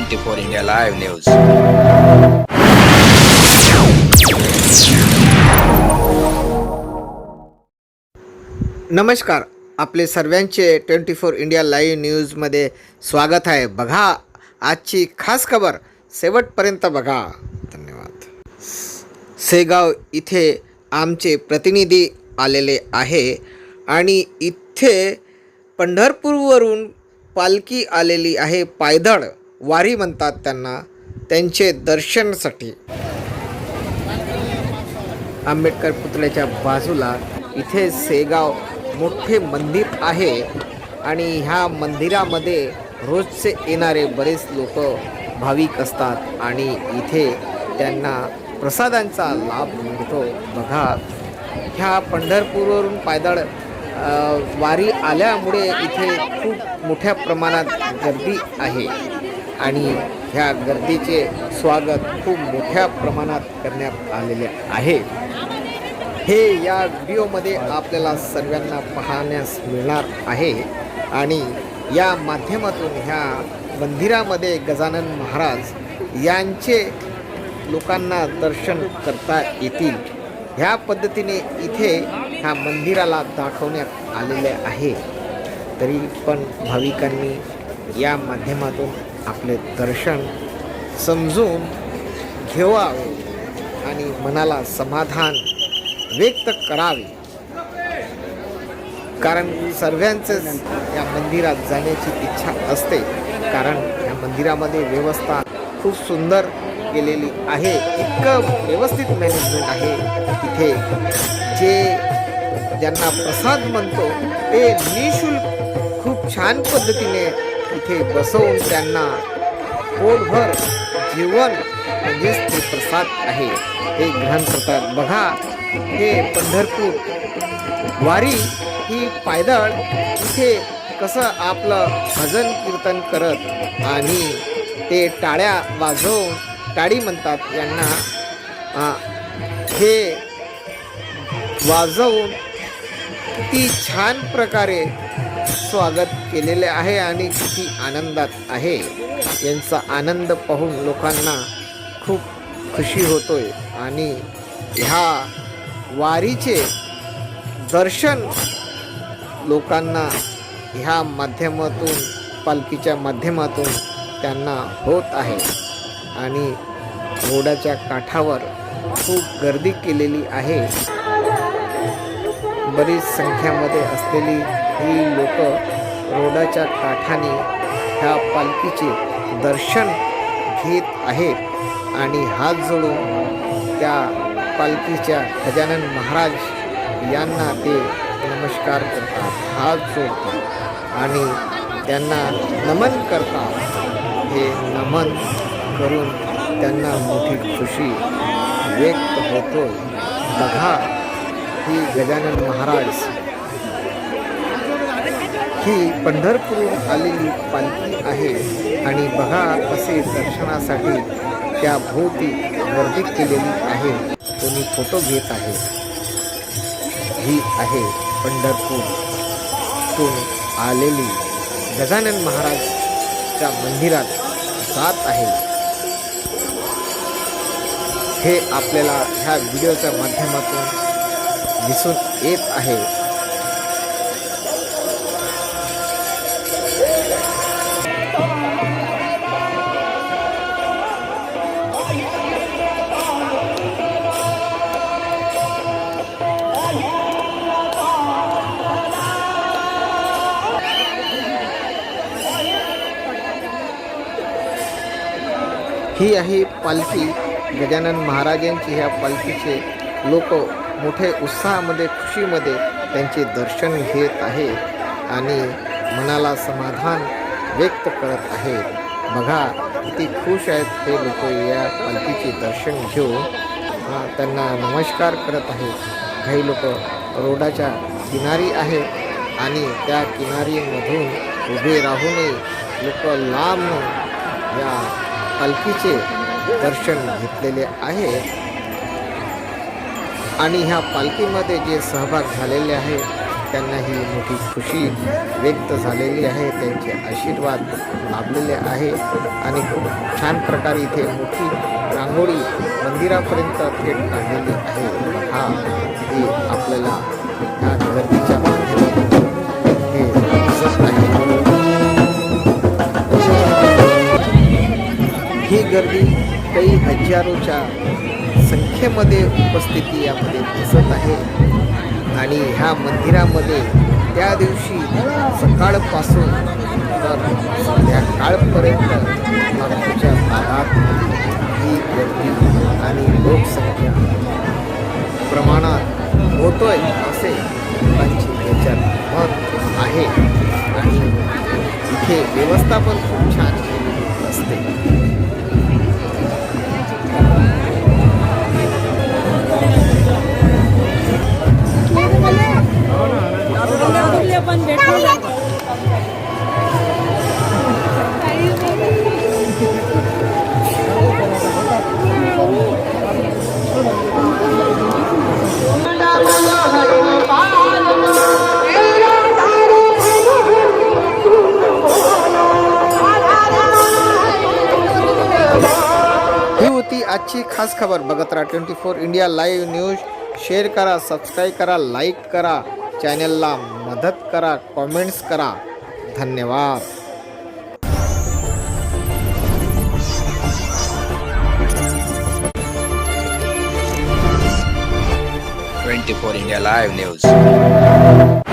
Twenty four India live news. नमस्कार आपले सर्वांचे ट्वेंटी फोर इंडिया लाईव्ह न्यूजमध्ये स्वागत आहे. बघा आजची खास खबर शेवटपर्यंत बघा. धन्यवाद. सेगाव इथे आमचे प्रतिनिधी आलेले आहे आणि इथे पंढरपूरवरून पालखी आलेली आहे पायदळ. वारी म्हणतात त्यांना त्यांचे दर्शनासाठी. आंबेडकर पुतळ्याच्या बाजूला इथे सेगाव मोठे मंदिर आहे आणि ह्या मंदिरामध्ये रोजचे येणारे बरेच लोक भाविक असतात आणि इथे त्यांना प्रसादांचा लाभ मिळतो. बघा ह्या पंढरपूरवरून पायदळ वारी आल्यामुळे इथे खूप मोठ्या प्रमाणात गर्दी आहे. आणि ह्या गर्दीचे स्वागत खूप मोठ्या प्रमाणात करण्यात आलेले आहे. हे या व्हिडिओमध्ये आपल्याला सर्वांना पाहण्यास मिळणार आहे. आणि या माध्यमातून ह्या मंदिरामध्ये गजानन महाराज यांचे लोकांना दर्शन करता येतील. ह्या पद्धतीने इथे ह्या मंदिराला दाखवण्यात आलेले आहे. तरी पण भाविकांनी या माध्यमातून आपले दर्शन समजून घेवावे आणि मनाला समाधान व्यक्त करावे. कारण सर्वांचंच या मंदिरात जाण्याची इच्छा असते. कारण या मंदिरामध्ये व्यवस्था खूप सुंदर केलेली आहे. इतकं व्यवस्थित मॅनेजमेंट आहे. तिथे जे ज्यांना प्रसाद म्हणतो ते निशुल्क खूप छान पद्धतीने इथे बसवून त्यांना पोटभर जीवन म्हणजेच ते प्रसाद आहे. हे ग्रहण करतात. बघा हे पंढरपूर वारी ही पायदळ इथे कसं आपलं भजन कीर्तन करत आणि ते टाळ्या वाजवून टाळी म्हणतात यांना. हे वाजवून किती छान प्रकारे स्वागत केलेले आहे आणि किती आनंदात आहे. यांचा आनंद पाहून लोकांना खूप खुशी होतोय. आणि ह्या वारीचे दर्शन लोकांना ह्या माध्यमातून पालखीच्या माध्यमातून त्यांना होत आहे. आणि रोडाच्या काठावर खूप गर्दी केलेली आहे. बरीच संख्यामध्ये असलेली ही लोक रोडाच्या काठाने ह्या पालखीचे दर्शन घेत आहेत. आणि हात जोडून त्या पालखीच्या गजानन महाराज यांना ते नमस्कार करतात हात जोडतात आणि त्यांना नमन करतात. हे नमन करून त्यांना मोठी खुशी व्यक्त होतो बघा ही गजानन महाराज ही पंढरपूरून आलेली पालखी आहे. आणि बघा असे दर्शनासाठी त्या भोवती गर्दी केलेली आहे. कोणी फोटो घेत आहे. ही आहे पंढरपूरतून आलेली गजानन महाराजच्या मंदिरात जात आहे. हे आपल्याला ह्या व्हिडिओच्या माध्यमातून दिसून येत आहे. ही आहे पालखी. गजानन महाराजांची ह्या पालखीचे लोक मोठे उत्साहामध्ये खुशीमध्ये त्यांचे दर्शन घेत आहे आणि मनाला समाधान व्यक्त करत आहेत. बघा किती खुश आहेत हे लोक या पालखीचे दर्शन घेऊन. त्यांना नमस्कार करत आहेत. काही लोक रोडाच्या किनारी आहेत आणि त्या किनारीमधून उभे राहूनही लोक लांब या पालखीचे दर्शन घेतलेले आहे. आणि ह्या पालखीमध्ये जे सहभाग झालेले आहे त्यांना ही मोठी खुशी व्यक्त झालेली आहे. त्यांचे आशीर्वाद लाभलेले आहे. आणि खूप छान प्रकारे इथे मोठी रांगोळी मंदिरापर्यंत थेट काढलेली आहे. हा ही आपल्याला ह्या गर्दीच्या ही गर्दी काही हजारोच्या संख्येमध्ये उपस्थिती यामध्ये दिसत आहे. आणि ह्या मंदिरामध्ये त्या दिवशी सकाळपासून तर संध्याकाळपर्यंत नागपूरच्या भागात ही गर्दी आणि लोकसंख्या प्रमाणात होतोय असे लोकांची त्याच्यात मत आहे. आणि इथे व्यवस्थापन खूप छान केलेली असते. खास खबर बघत राहा twenty four, India live news. Share करा सबस्क्राईब करा लाईक करा, चॅनलला मदत करा, कॉमेंट्स करा। धन्यवाद। Twenty-four India Live News.